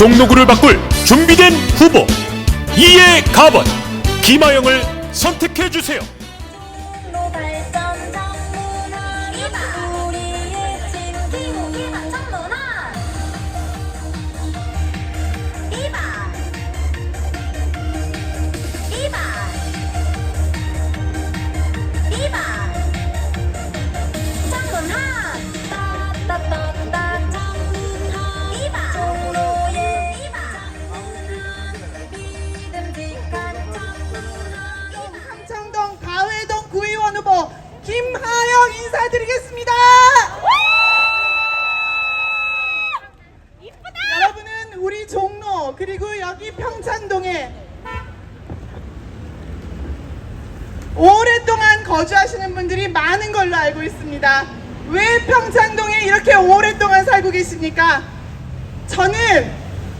종로구를 바꿀 준비된 후보 이에 가번 김하영을 선택해 주세요. 김하영 인사드리겠습니다. 여러분은 우리 종로 그리고 여기 평창동에 오랫동안 거주하시는 분들이 많은 걸로 알고 있습니다. 왜 평창동에 이렇게 오랫동안 살고 계십니까? 저는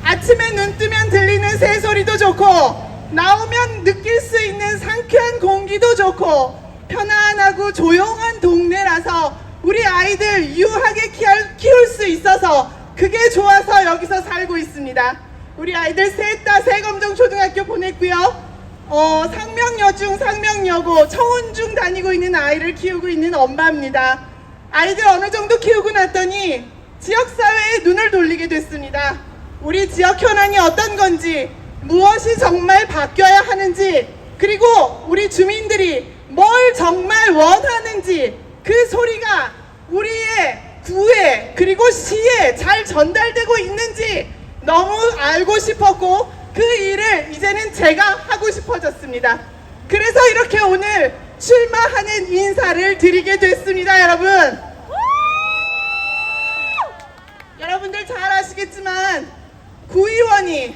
아침에 눈 뜨면 들리는 새소리도 좋고 나오면 느낄 수 있는 상쾌한 공기도 좋고 편안하고 조용한 동네라서 우리 아이들 유하게 키울, 수 있어서 그게 좋아서 여기서 살고 있습니다. 우리 아이들 셋 다 세검정 초등학교 보냈고요. 어, 상명여중, 상명여고, 청운중 다니고 있는 아이를 키우고 있는 엄마입니다. 아이들 어느 정도 키우고 났더니 지역사회에 눈을 돌리게 됐습니다. 우리 지역 현안이 어떤 건지, 무엇이 정말 바뀌어야 하는지, 주민들이 뭘 정말 원하는지, 그 소리가 우리의 구에, 그리고 시에 잘 전달되고 있는지 너무 알고 싶었고, 그 일을 이제는 제가 하고 싶어졌습니다. 그래서 이렇게 오늘 출마하는 인사를 드리게 됐습니다, 여러분. 여러분들 잘 아시겠지만 구의원이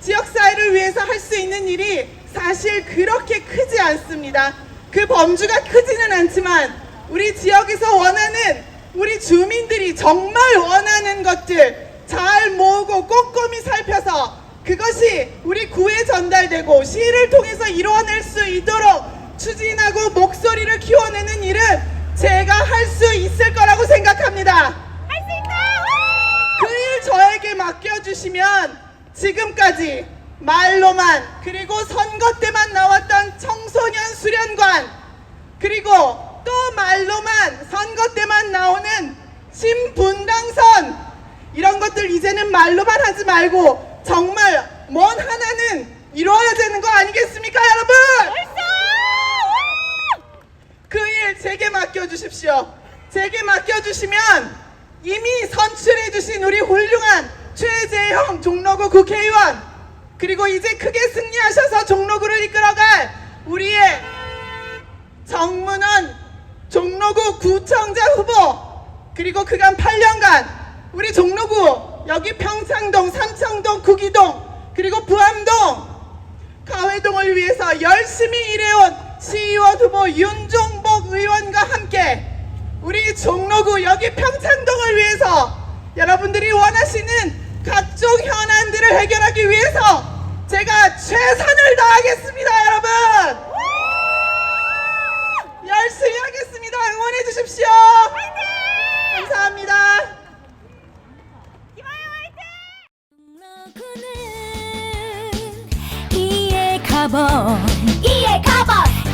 지역사회를 위해서 할 수 있는 일이 사실 그렇게 크지 않습니다. 그 범주가 크지는 않지만 우리 지역에서 원하는 우리 주민들이 정말 원하는 것들 잘 모으고 꼼꼼히 살펴서 그것이 우리 구에 전달되고 시를 통해서 이루어낼 수 있도록 추진하고 목소리를 키워내는 일은 제가 할 수 있을 거라고 생각합니다. 그일 저에게 맡겨주시면 지금까지 말로만 그리고 선거 때만 나왔던 청소년 수련관 그리고 또 말로만 선거 때만 나오는 신분당선 이런 것들 이제는 말로만 하지 말고 정말 뭔 하나는 이루어야 되는 거 아니겠습니까 여러분 그 일 제게 맡겨주십시오. 제게 맡겨주시면 이미 선출해주신 우리 훌륭한 최재형 종로구 국회의원 그리고 이제 크게 승리하셔서 종로구를 이끌어갈 우리의 정문원 종로구 구청장 후보 그리고 그간 8년간 우리 종로구 여기 평창동 삼청동 구기동 그리고 부암동 가회동을 위해서 열심히 일해온 시의원 후보 윤종복 의원과 함께 우리 종로구 여기 평창동을 위해서 여러분들이 원하시는 각종 현안들을 해결하기 위해서 제가 최선을 다하겠습니다 여러분! 열심히 하겠습니다. 응원해 주십시오. 감사합니다.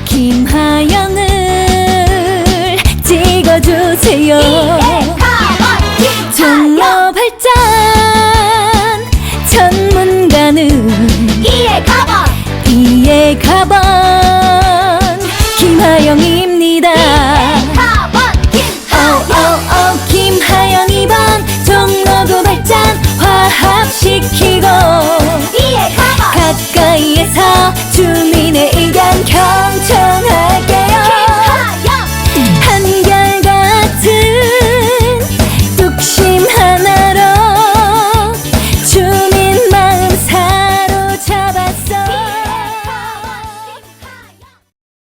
김하영을 찍어주세요